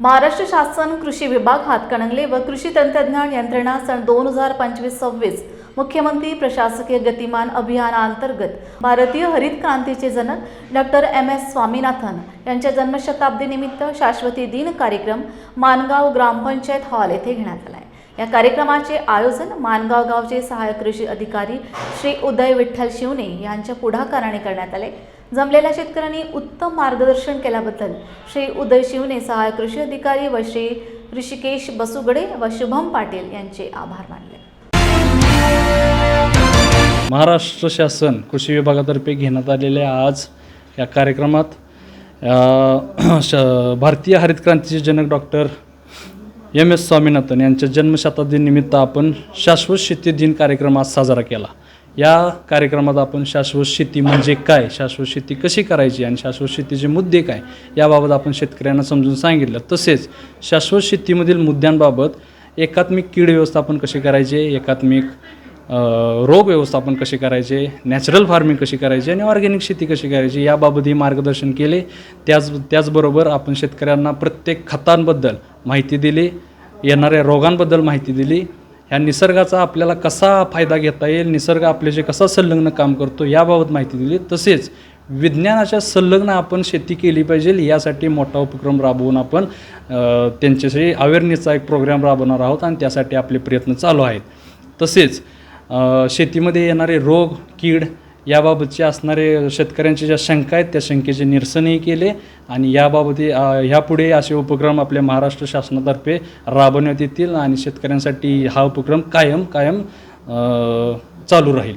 महाराष्ट्र शासन कृषी विभाग हातकणंगले व कृषी तंत्रज्ञान यंत्रणा सन दोन हजार पंचवीस सव्वीस मुख्यमंत्री प्रशासकीय गतिमान अभियानाअंतर्गत भारतीय हरित क्रांतीचे जनक डॉक्टर एम एस स्वामीनाथन यांच्या जन्मशताब्दीनिमित्त शाश्वती दिन कार्यक्रम मानगाव ग्रामपंचायत हॉल येथे घेण्यात आला आहे. या कार्यक्रमाचे आयोजन मानगाव गावचे सहाय्यक कृषी अधिकारी श्री उदय विठ्ठल शिवणे यांच्या पुढाकाराने करण्यात आले. जमलेल्या शेतकऱ्यांनी उत्तम मार्गदर्शन केल्याबद्दल श्री उदय शिवने सहाय्यक कृषी अधिकारी व श्री ऋषिकेश बसुगडे व शुभम पाटील यांचे आभार मानले. महाराष्ट्र शासन कृषी विभागातर्फे घेण्यात आलेल्या आज या कार्यक्रमात श भारतीय हरित क्रांतीचे जनक डॉक्टर एम एस स्वामीनाथन यांच्या जन्मशताब्दीनिमित्त आपण शाश्वत शेती दिन कार्यक्रम आज साजरा केला. या कार्यक्रमात आपण शाश्वत शेती म्हणजे काय शाश्वत शेती कशी करायची आणि शाश्वत शेतीचे मुद्दे काय याबाबत आपण शेतकऱ्यांना समजून सांगितलं. तसेच शाश्वत शेतीमधील मुद्द्यांबाबत एकात्मिक कीड व्यवस्थापन कसे करायचे एकात्मिक रोग व्यवस्थापन कसे करायचे नॅचरल फार्मिंग कशी करायची आणि ऑर्गॅनिक शेती कशी करायची याबाबतही मार्गदर्शन केले. त्याच त्याचबरोबर आपण शेतकऱ्यांना प्रत्येक खतांबद्दल माहिती दिली. येणाऱ्या रोगांबद्दल माहिती दिली. ह्या निसर्गाचा आपल्याला कसा फायदा घेता येईल निसर्ग आपल्याशी कसा संलग्न काम करतो याबाबत माहिती दिली. तसेच विज्ञानाच्या संलग्न आपण शेती केली पाहिजे यासाठी मोठा उपक्रम राबवून आपण त्यांच्याशी अवेअरनेसचा एक प्रोग्राम राबवणार आहोत आणि त्यासाठी आपले प्रयत्न चालू आहेत. तसेच शेतीमध्ये येणारे रोग कीड याबाबतचे असणारे शेतकऱ्यांच्या ज्या शंका आहेत त्या शंकेचे निरसनही केले आणि याबाबत ह्यापुढे असे उपक्रम आपल्या महाराष्ट्र शासनातर्फे राबवण्यात येतील आणि शेतकऱ्यांसाठी हा उपक्रम कायम कायम चालू राहील.